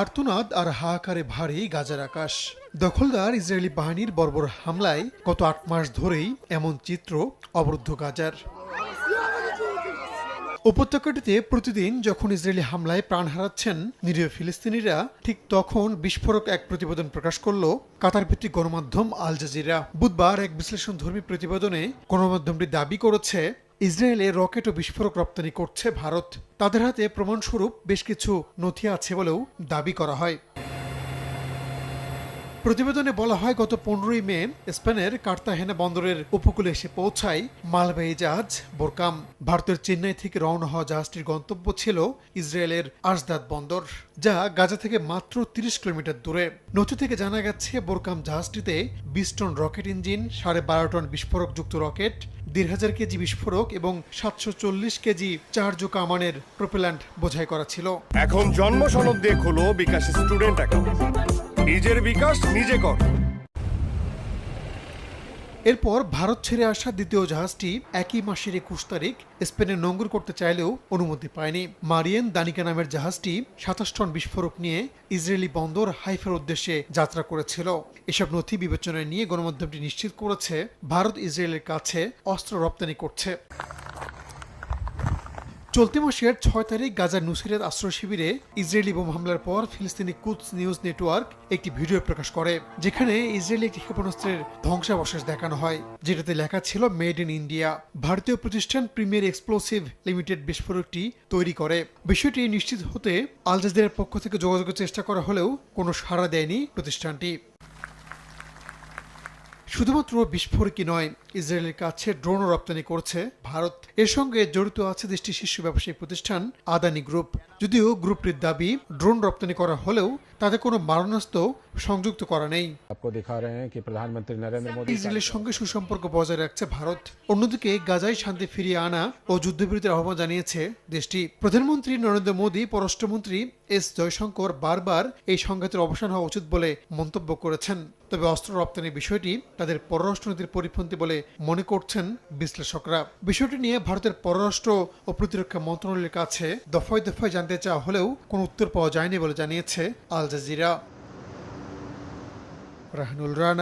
আর্তনাদ আর হাহাকারে ভারী গাজার আকাশ। দখলদার ইসরায়েলি বাহিনীর বর্বর হামলায় গত আট মাস ধরেই এমন চিত্র অবরুদ্ধ গাজার। উপত্যকাটিতে প্রতিদিন যখন ইসরায়েলি হামলায় প্রাণ হারাচ্ছেন নিরীহ ফিলিস্তিনিরা, ঠিক তখন বিস্ফোরক এক প্রতিবেদন প্রকাশ করল কাতার ভিত্তিক গণমাধ্যম আল জাজিরা। বুধবার এক বিশ্লেষণধর্মী প্রতিবেদনে গণমাধ্যমটি দাবি করেছে ইসরায়েলে রকেট ও বিস্ফোরক রপ্তানি করছে ভারত। তাদের হাতে প্রমাণস্বরূপ বেশ কিছু নথি আছে বলেও দাবি করা হয়। প্রতিবেদনে বলা হয়, গত পনেরোই মে স্পেনের কার্তাহেনা বন্দরের উপকূলে এসে পৌঁছায় মালবাহী জাহাজ বোরকাম। ভারতের চেন্নাই থেকে রওনা হওয়া জাহাজটির গন্তব্য ছিল ইসরায়েলের আজদাদ বন্দর, যা গাজা থেকে মাত্র তিরিশ কিলোমিটার দূরে। নথি থেকে জানা গেছে, বোরকাম জাহাজটিতে বিশ টন রকেট ইঞ্জিন, সাড়ে বারো টন বিস্ফোরকযুক্ত রকেট দেড় হাজার কেজি বিস্ফোরক এবং সাতশো চল্লিশ কেজি চার্জ কামানের প্রোপেল্যান্ট বোঝাই করা ছিল। এখন জন্ম সনদ দিয়ে খোলো বিকাশ স্টুডেন্ট অ্যাকাউন্ট। নিজের বিকাশ নিজে কর। এরপর ভারত ছেড়ে আসা দ্বিতীয় জাহাজটি একই মাসের একুশ তারিখ স্পেনে নোঙ্গর করতে চাইলেও অনুমতি পায়নি। মারিয়েন দানিকা নামের জাহাজটি সাতাশ টন বিস্ফোরক নিয়ে ইসরায়েলি বন্দর হাইফার উদ্দেশ্যে যাত্রা করেছিল। এসব নথি বিবেচনায় নিয়ে গণমাধ্যমটি নিশ্চিত করেছে, ভারত ইসরায়েলের কাছে অস্ত্র রপ্তানি করছে। চলতি মাসের ছয় তারিখ গাজার নুসিরাত আশ্রয় শিবিরে ইসরায়েলি বোম হামলার পর ফিলিস্তিনি কুদস নিউজ নেটওয়ার্ক একটি ভিডিও প্রকাশ করে, যেখানে ইসরায়েলি একটি ক্ষেপণাস্ত্রের ধ্বংসাবশেষ দেখানো হয়, যেটাতে লেখা ছিল মেড ইন ইন্ডিয়া ভারতীয় প্রতিষ্ঠান প্রিমিয়ার এক্সপ্লোসিভ লিমিটেড বিস্ফোরকটি তৈরি করে। বিষয়টি নিশ্চিত হতে আল পক্ষ থেকে যোগাযোগের চেষ্টা করা হলেও কোনো সাড়া দেয়নি প্রতিষ্ঠানটি। শুধুমাত্র বিস্ফোরকই নয় ইসরায়েলের কাছে ড্রোন রপ্তানি করছে ভারত। এর সঙ্গে জড়িত আছে দেশটির শীর্ষ ব্যবসায়িক প্রতিষ্ঠান আদানি গ্রুপ। যদিও গ্রুপটির দাবি ড্রোন রপ্তানি করা হলেও তাদের কোনো মারণাস্ত্র সংযুক্ত করা নেই। ইসরায়েলের সঙ্গে সুসম্পর্ক বজায় রাখছে ভারত। অন্যদিকে গাজায় শান্তি ফিরিয়ে আনা ও যুদ্ধবিরতির আহ্বান জানিয়েছে দেশটি। প্রধানমন্ত্রী নরেন্দ্র মোদী পররাষ্ট্রমন্ত্রী এস জয়শঙ্কর বারবার এই সংঘাতের অবসান হওয়া উচিত বলে মন্তব্য করেছেন। তবে অস্ত্র রপ্তানির বিষয়টি তাদের পররাষ্ট্রনীতির পরিপন্থী বলে মনে করছেন বিশ্লেষকরা। বিষয়টি নিয়ে ভারতের পররাষ্ট্র ও প্রতিরক্ষা মন্ত্রণালয়ের কাছে দফায় দফায় জানতে চাওয়া হলেও কোনো উত্তর পাওয়া যায়নি বলে জানিয়েছে আল জাজিরা। রাহানুল রানা